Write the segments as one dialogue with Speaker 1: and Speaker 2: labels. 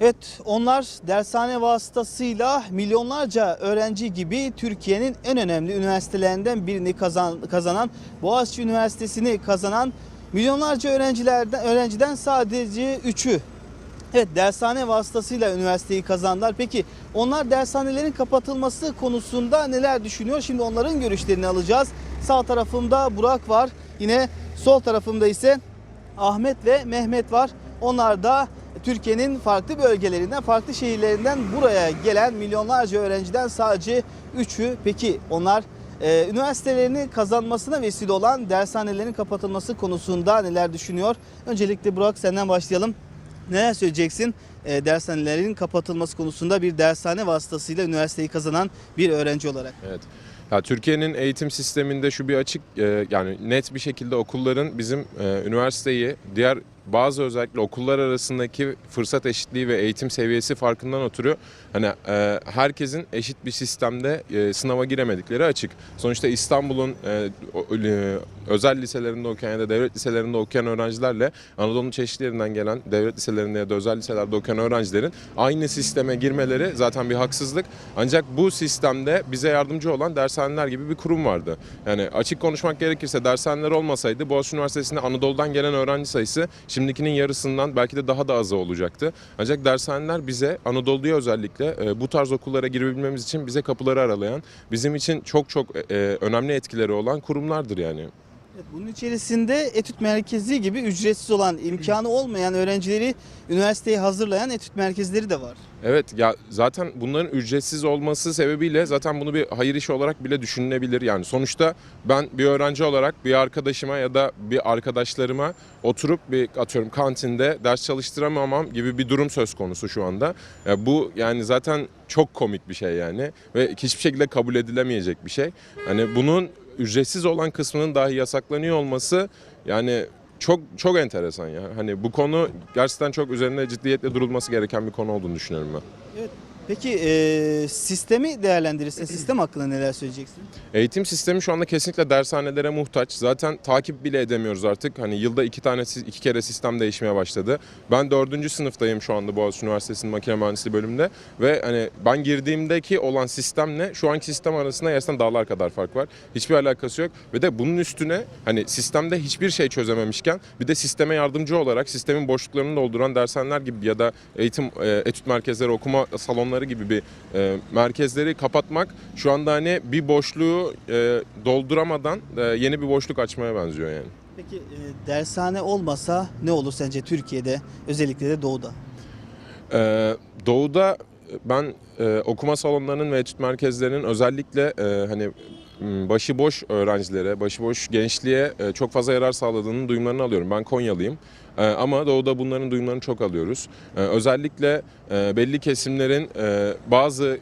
Speaker 1: Evet onlar dershane vasıtasıyla milyonlarca öğrenci gibi Türkiye'nin en önemli üniversitelerinden birini kazan, kazanan Boğaziçi Üniversitesi'ni kazanan milyonlarca öğrencilerden öğrenciden sadece 3'ü Evet dershane vasıtasıyla üniversiteyi kazandılar. Peki onlar dershanelerin kapatılması konusunda neler düşünüyor? Şimdi onların görüşlerini alacağız. Sağ tarafımda Burak var. Yine sol tarafımda ise Ahmet ve Mehmet var. Onlar da Türkiye'nin farklı bölgelerinden, farklı şehirlerinden buraya gelen milyonlarca öğrenciden sadece 3'ü. Peki onlar e, üniversitelerini kazanmasına vesile olan dershanelerin kapatılması konusunda neler düşünüyor? Öncelikle Burak senden başlayalım. Neler söyleyeceksin e, dershanelerin kapatılması konusunda bir dershane vasıtasıyla üniversiteyi kazanan bir öğrenci olarak?
Speaker 2: Evet. Ya Türkiye'nin eğitim sisteminde şu bir açık e, yani net bir şekilde okulların bizim e, üniversiteyi diğer bazı özellikle okullar arasındaki fırsat eşitliği ve eğitim seviyesi farkından ötürü hani e, herkesin eşit bir sistemde e, sınava giremedikleri açık. Sonuçta İstanbul'un e, e, özel liselerinde okuyan ya da devlet liselerinde okuyan öğrencilerle Anadolu'nun çeşitli yerinden gelen devlet liselerinde ya da özel liselerde okuyan öğrencilerin aynı sisteme girmeleri zaten bir haksızlık. Ancak bu sistemde bize yardımcı olan dershaneler gibi bir kurum vardı. Yani açık konuşmak gerekirse dershaneler olmasaydı Boğaziçi Üniversitesi'nde Anadolu'dan gelen öğrenci sayısı şimdikinin yarısından belki de daha da azı olacaktı. Ancak dershaneler bize Anadolu'ya özellikle e, bu tarz okullara girebilmemiz için bize kapıları aralayan, bizim için çok çok e, önemli etkileri olan kurumlardır yani.
Speaker 1: Evet, bunun içerisinde etüt merkezi gibi ücretsiz olan, imkanı olmayan öğrencileri üniversiteye hazırlayan etüt merkezleri de var.
Speaker 2: Evet ya zaten bunların ücretsiz olması sebebiyle zaten bunu bir hayır işi olarak bile düşünülebilir. Yani sonuçta ben bir öğrenci olarak bir arkadaşıma ya da bir arkadaşlarıma oturup bir atıyorum kantinde ders çalıştıramamam gibi bir durum söz konusu şu anda. Ya bu yani zaten çok komik bir şey yani ve hiçbir şekilde kabul edilemeyecek bir şey. Hani bunun ücretsiz olan kısmının dahi yasaklanıyor olması yani çok çok enteresan ya. Hani bu konu gerçekten çok üzerinde ciddiyetle durulması gereken bir konu olduğunu düşünüyorum ben.
Speaker 1: Peki e, sistemi değerlendirirsen sistem hakkında neler söyleyeceksin?
Speaker 2: Eğitim sistemi şu anda kesinlikle dershanelere muhtaç. Zaten takip bile edemiyoruz artık. Hani yılda iki tane iki kere sistem değişmeye başladı. Ben dördüncü sınıftayım şu anda Boğaziçi Üniversitesi'nin makine mühendisliği bölümünde ve hani ben girdiğimdeki olan sistemle şu anki sistem arasında gerçekten dağlar kadar fark var. Hiçbir alakası yok ve de bunun üstüne hani sistemde hiçbir şey çözememişken bir de sisteme yardımcı olarak sistemin boşluklarını dolduran dershaneler gibi ya da eğitim e, etüt merkezleri, okuma salonları gibi bir e, merkezleri kapatmak şu anda hani bir boşluğu e, dolduramadan e, yeni bir boşluk açmaya benziyor yani.
Speaker 1: Peki e, dershane olmasa ne olur sence Türkiye'de özellikle de doğuda?
Speaker 2: Ee, doğuda ben e, okuma salonlarının ve etüt merkezlerinin özellikle e, hani başıboş öğrencilere, başıboş gençliğe e, çok fazla yarar sağladığının duyumlarını alıyorum. Ben Konyalıyım. E, ama doğuda bunların duyumlarını çok alıyoruz. E, özellikle belli kesimlerin bazı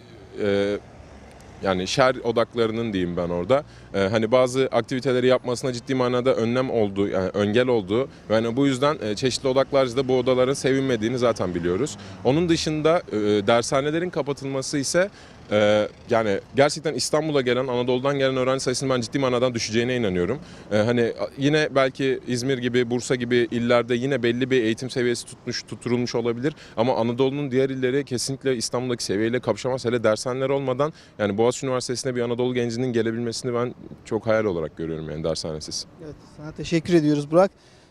Speaker 2: yani şer odaklarının diyeyim ben orada. Ee, hani bazı aktiviteleri yapmasına ciddi manada önlem olduğu, yani öngel olduğu. Yani bu yüzden e, çeşitli odaklarca da bu odaların sevinmediğini zaten biliyoruz. Onun dışında e, dershanelerin kapatılması ise e, yani gerçekten İstanbul'a gelen, Anadolu'dan gelen öğrenci sayısının ben ciddi manada düşeceğine inanıyorum. E, hani yine belki İzmir gibi, Bursa gibi illerde yine belli bir eğitim seviyesi tutmuş, tutturulmuş olabilir. Ama Anadolu'nun diğer illeri kesinlikle İstanbul'daki seviyeyle kapışamaz. Hele dershaneler olmadan yani Boğaziçi Üniversitesi'ne bir Anadolu gencinin gelebilmesini ben çok hayal olarak görüyorum yani dershanesiz.
Speaker 1: Evet sana teşekkür ediyoruz Burak.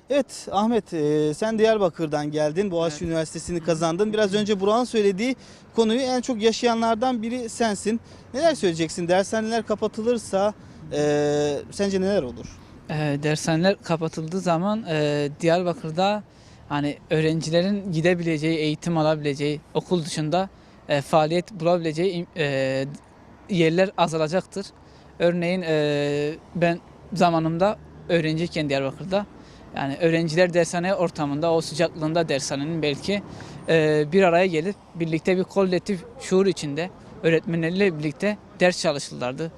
Speaker 1: Evet Ahmet e, sen Diyarbakır'dan geldin. Boğaziçi Üniversitesi'ni kazandın. Biraz önce Burak'ın söylediği konuyu en çok yaşayanlardan biri sensin. Neler söyleyeceksin? Dershaneler kapatılırsa e, sence neler olur?
Speaker 3: E, dershaneler kapatıldığı zaman e, Diyarbakır'da hani öğrencilerin gidebileceği, eğitim alabileceği, okul dışında e, faaliyet bulabileceği e, yerler azalacaktır. Örneğin e, ben zamanımda öğrenciyken Diyarbakır'da yani öğrenciler dershane ortamında o sıcaklığında dershanenin belki e, bir araya gelip birlikte bir kolektif şuur içinde öğretmenleriyle birlikte ders çalışırlardı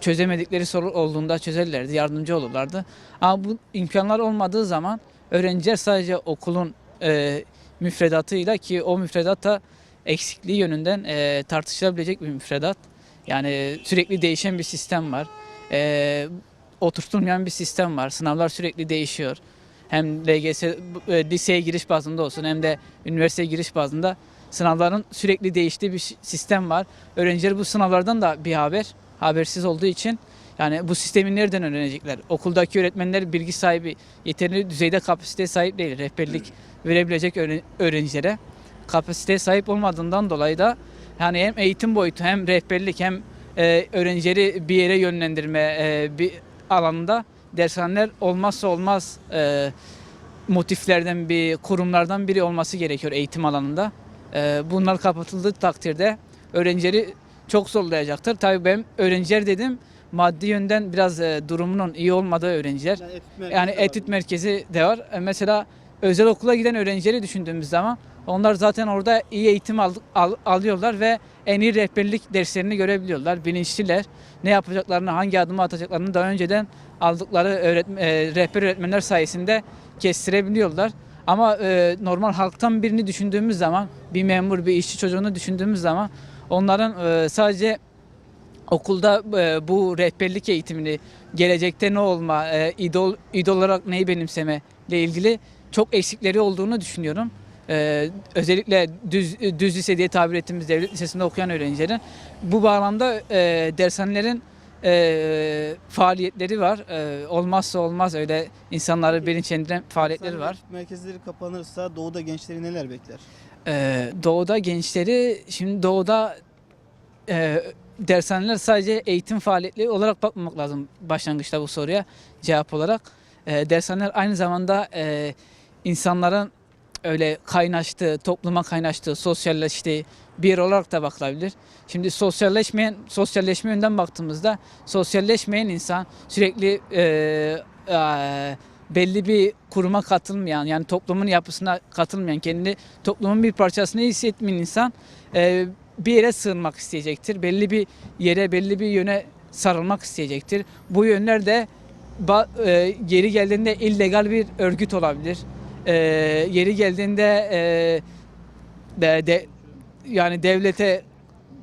Speaker 3: çözemedikleri soru olduğunda çözerlerdi, yardımcı olurlardı. Ama bu imkanlar olmadığı zaman öğrenciler sadece okulun e, müfredatıyla ki o müfredat da eksikliği yönünden e, tartışılabilecek bir müfredat. Yani sürekli değişen bir sistem var. E, oturtulmayan bir sistem var. Sınavlar sürekli değişiyor. Hem LGS, e, liseye giriş bazında olsun hem de üniversiteye giriş bazında sınavların sürekli değiştiği bir sistem var. Öğrenciler bu sınavlardan da bir haber, habersiz olduğu için yani bu sistemi nereden öğrenecekler? Okuldaki öğretmenler bilgi sahibi, yeterli düzeyde kapasiteye sahip değil. Rehberlik verebilecek öğren- öğrencilere kapasiteye sahip olmadığından dolayı da yani hem eğitim boyutu hem rehberlik hem e, öğrencileri bir yere yönlendirme e, bir alanında dershaneler olmazsa olmaz e, motiflerden bir kurumlardan biri olması gerekiyor eğitim alanında. E, bunlar kapatıldığı takdirde öğrencileri çok zorlayacaktır. Tabii ben öğrenciler dedim maddi yönden biraz e, durumunun iyi olmadığı öğrenciler.
Speaker 1: Yani etüt merkezi
Speaker 3: Yani
Speaker 1: de var.
Speaker 3: etüt merkezi de var. E, Mesela özel okula giden öğrencileri düşündüğümüz zaman onlar zaten orada iyi eğitim al- al- alıyorlar ve en iyi rehberlik derslerini görebiliyorlar. Bilinçliler. Ne yapacaklarını, hangi adımı atacaklarını daha önceden aldıkları öğretme, e, rehber öğretmenler sayesinde kestirebiliyorlar. Ama e, normal halktan birini düşündüğümüz zaman, bir memur, bir işçi çocuğunu düşündüğümüz zaman onların e, sadece okulda e, bu rehberlik eğitimini gelecekte ne olma, e, idol, idol olarak neyi benimseme ile ilgili çok eksikleri olduğunu düşünüyorum. E, özellikle düz, düz lise diye tabir ettiğimiz devlet lisesinde okuyan öğrencilerin bu bağlamda e, dershanelerin e, faaliyetleri var. E, olmazsa olmaz öyle insanları bilinçlendiren faaliyetleri var.
Speaker 1: merkezleri kapanırsa doğuda gençleri neler bekler?
Speaker 3: Ee, doğuda gençleri şimdi doğuda e, dershaneler sadece eğitim faaliyetleri olarak bakmamak lazım başlangıçta bu soruya cevap olarak. E, dershaneler aynı zamanda e, insanların öyle kaynaştığı, topluma kaynaştığı, sosyalleştiği bir olarak da bakılabilir. Şimdi sosyalleşmeyen, sosyalleşme yönden baktığımızda sosyalleşmeyen insan sürekli e, e, belli bir kuruma katılmayan yani toplumun yapısına katılmayan kendini toplumun bir parçasını hissetmeyen insan e, bir yere sığınmak isteyecektir. Belli bir yere belli bir yöne sarılmak isteyecektir. Bu yönler de e, geri geldiğinde illegal bir örgüt olabilir. E, yeri geldiğinde e, de, de- yani devlete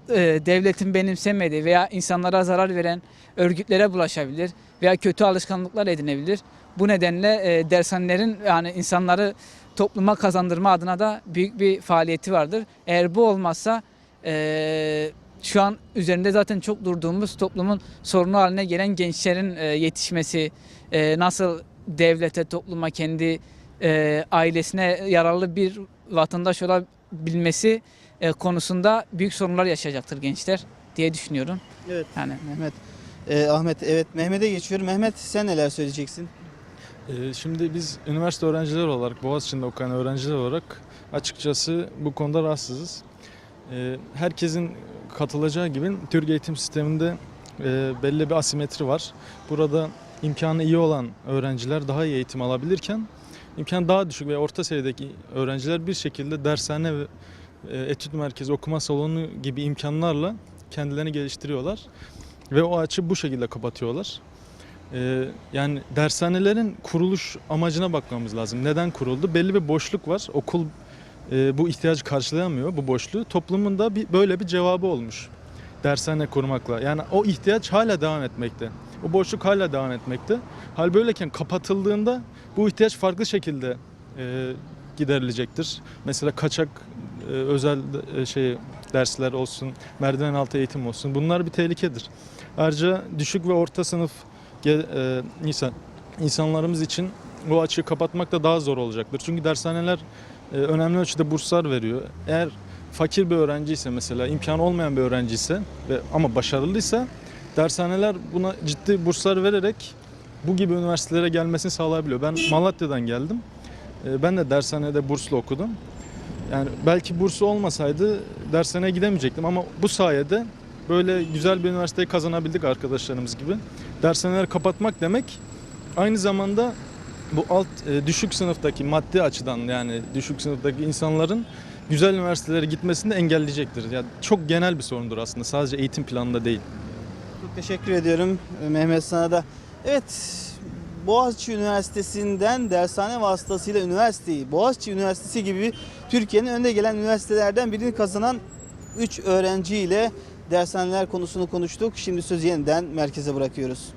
Speaker 3: e, devletin benimsemediği veya insanlara zarar veren örgütlere bulaşabilir veya kötü alışkanlıklar edinebilir. Bu nedenle e, dershanelerin yani insanları topluma kazandırma adına da büyük bir faaliyeti vardır. Eğer bu olmazsa e, şu an üzerinde zaten çok durduğumuz toplumun sorunu haline gelen gençlerin e, yetişmesi, e, nasıl devlete, topluma, kendi e, ailesine yararlı bir vatandaş olabilmesi e, konusunda büyük sorunlar yaşayacaktır gençler diye düşünüyorum.
Speaker 1: Evet
Speaker 3: Yani
Speaker 1: Mehmet. Ee, Ahmet evet Mehmet'e geçiyorum. Mehmet sen neler söyleyeceksin?
Speaker 4: Ee, Şimdi biz üniversite öğrencileri olarak, Boğaziçi'nde okuyan öğrenciler olarak açıkçası bu konuda rahatsızız. Ee, Herkesin katılacağı gibi Türk eğitim sisteminde e, belli bir asimetri var. Burada imkanı iyi olan öğrenciler daha iyi eğitim alabilirken imkan daha düşük ve orta seviyedeki öğrenciler bir şekilde dershane ve e, etüt merkezi, okuma salonu gibi imkanlarla kendilerini geliştiriyorlar. Ve o açı bu şekilde kapatıyorlar. Ee, yani dershanelerin kuruluş amacına bakmamız lazım. Neden kuruldu? Belli bir boşluk var. Okul e, bu ihtiyacı karşılayamıyor bu boşluğu. Toplumun da bir, böyle bir cevabı olmuş. Dershane kurmakla. Yani o ihtiyaç hala devam etmekte. O boşluk hala devam etmekte. Hal böyleyken kapatıldığında bu ihtiyaç farklı şekilde e, giderilecektir. Mesela kaçak e, özel e, şey dersler olsun, merdiven altı eğitim olsun. Bunlar bir tehlikedir. Ayrıca düşük ve orta sınıf e, insan insanlarımız için bu açığı kapatmak da daha zor olacaktır. Çünkü dershaneler e, önemli ölçüde burslar veriyor. Eğer fakir bir öğrenci ise mesela imkanı olmayan bir öğrenci ise ve ama başarılıysa dershaneler buna ciddi burslar vererek bu gibi üniversitelere gelmesini sağlayabiliyor. Ben Malatya'dan geldim. E, Ben de dershanede burslu okudum. Yani belki bursu olmasaydı dershaneye gidemeyecektim ama bu sayede böyle güzel bir üniversiteyi kazanabildik arkadaşlarımız gibi. Dershaneleri kapatmak demek aynı zamanda bu alt e, düşük sınıftaki maddi açıdan yani düşük sınıftaki insanların güzel üniversitelere gitmesini engelleyecektir. Yani çok genel bir sorundur aslında. Sadece eğitim planında değil.
Speaker 1: Çok teşekkür ediyorum e, Mehmet sana da. Evet Boğaziçi Üniversitesi'nden dershane vasıtasıyla üniversiteyi, Boğaziçi Üniversitesi gibi Türkiye'nin önde gelen üniversitelerden birini kazanan 3 öğrenciyle dershaneler konusunu konuştuk. Şimdi sözü yeniden merkeze bırakıyoruz.